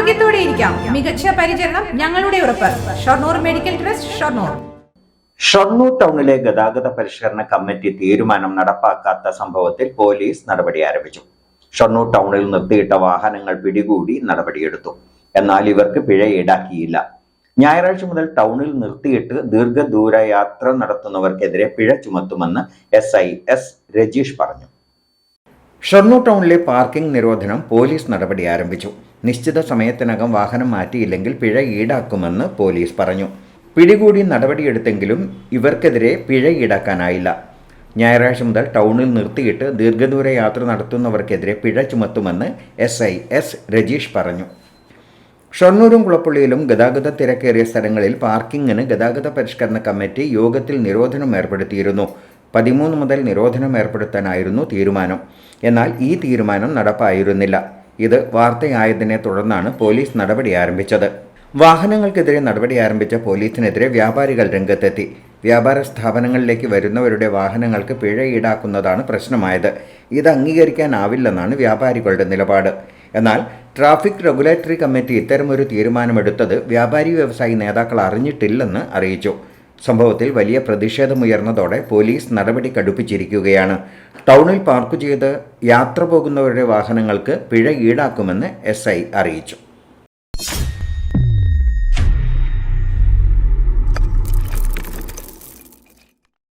ആരോഗ്യത്തോടെ ഇരിക്കാം. മികച്ച പരിചരണം ഞങ്ങളുടെ ഉറപ്പ്. Shoranur medical trust Shoranur. Shoranur ടൗണിലെ ഗതാഗത പരിഷ്കരണ കമ്മിറ്റി തീരുമാനം നടപ്പാക്കാത്ത സംഭവത്തിൽ പോലീസ് നടപടി ആരംഭിച്ചു. ഷൊർണൂർ ടൗണിൽ നിർത്തിയിട്ട വാഹനങ്ങൾ പിടികൂടി നടപടിയെടുത്തു. എന്നാൽ ഇവർക്ക് പിഴ ഈടാക്കിയില്ല. ഞായറാഴ്ച മുതൽ ടൗണിൽ നിർത്തിയിട്ട് ദീർഘദൂര യാത്ര നടത്തുന്നവർക്കെതിരെ പിഴ ചുമത്തുമെന്ന് എസ് ഐ എസ് രജീഷ് പറഞ്ഞു. ഷൊർണൂർ ടൗണിലെ പാർക്കിംഗ് നിരോധനം പോലീസ് നടപടി ആരംഭിച്ചു. നിശ്ചിത സമയത്തിനകം വാഹനം മാറ്റിയില്ലെങ്കിൽ പിഴ ഈടാക്കുമെന്ന് പോലീസ് പറഞ്ഞു. പിടികൂടി നടപടിയെടുത്തെങ്കിലും ഇവർക്കെതിരെ പിഴ ഈടാക്കാനായില്ല. ഞായറാഴ്ച മുതൽ ടൗണിൽ നിർത്തിയിട്ട് ദീർഘദൂര യാത്ര നടത്തുന്നവർക്കെതിരെ പിഴ ചുമത്തുമെന്ന് എസ് ഐ എസ് രജീഷ് പറഞ്ഞു. ഷൊർണൂരും കുളപ്പള്ളിയിലും ഗതാഗത തിരക്കേറിയ സ്ഥലങ്ങളിൽ പാർക്കിങ്ങിന് ഗതാഗത പരിഷ്കരണ കമ്മിറ്റി യോഗത്തിൽ നിരോധനം ഏർപ്പെടുത്തിയിരുന്നു. പതിമൂന്ന് മുതൽ നിരോധനം ഏർപ്പെടുത്താനായിരുന്നു തീരുമാനം. എന്നാൽ ഈ തീരുമാനം നടപ്പായിരുന്നില്ല. ഇത് വാർത്തയായതിനെ തുടർന്നാണ് പോലീസ് നടപടി ആരംഭിച്ചത്. വാഹനങ്ങൾക്കെതിരെ നടപടി ആരംഭിച്ച പോലീസിനെതിരെ വ്യാപാരികൾ രംഗത്തെത്തി. വ്യാപാര സ്ഥാപനങ്ങളിലേക്ക് വരുന്നവരുടെ വാഹനങ്ങൾക്ക് പിഴ ഈടാക്കുന്നതാണ് പ്രശ്നമായത്. ഇത് അംഗീകരിക്കാനാവില്ലെന്നാണ് വ്യാപാരികളുടെ നിലപാട്. എന്നാൽ ട്രാഫിക് റെഗുലേറ്ററി കമ്മിറ്റി ഇത്തരമൊരു തീരുമാനമെടുത്തത് വ്യാപാരി വ്യവസായി നേതാക്കൾ അറിഞ്ഞിട്ടില്ലെന്ന് അറിയിച്ചു. സംഭവത്തിൽ വലിയ പ്രതിഷേധമുയർന്നതോടെ പോലീസ് നടപടി കടുപ്പിച്ചിരിക്കുകയാണ് ടൗണിൽ പാർക്ക് ചെയ്ത് യാത്ര പോകുന്നവരുടെ വാഹനങ്ങൾക്ക് പിഴ ഈടാക്കുമെന്ന് എസ് അറിയിച്ചു.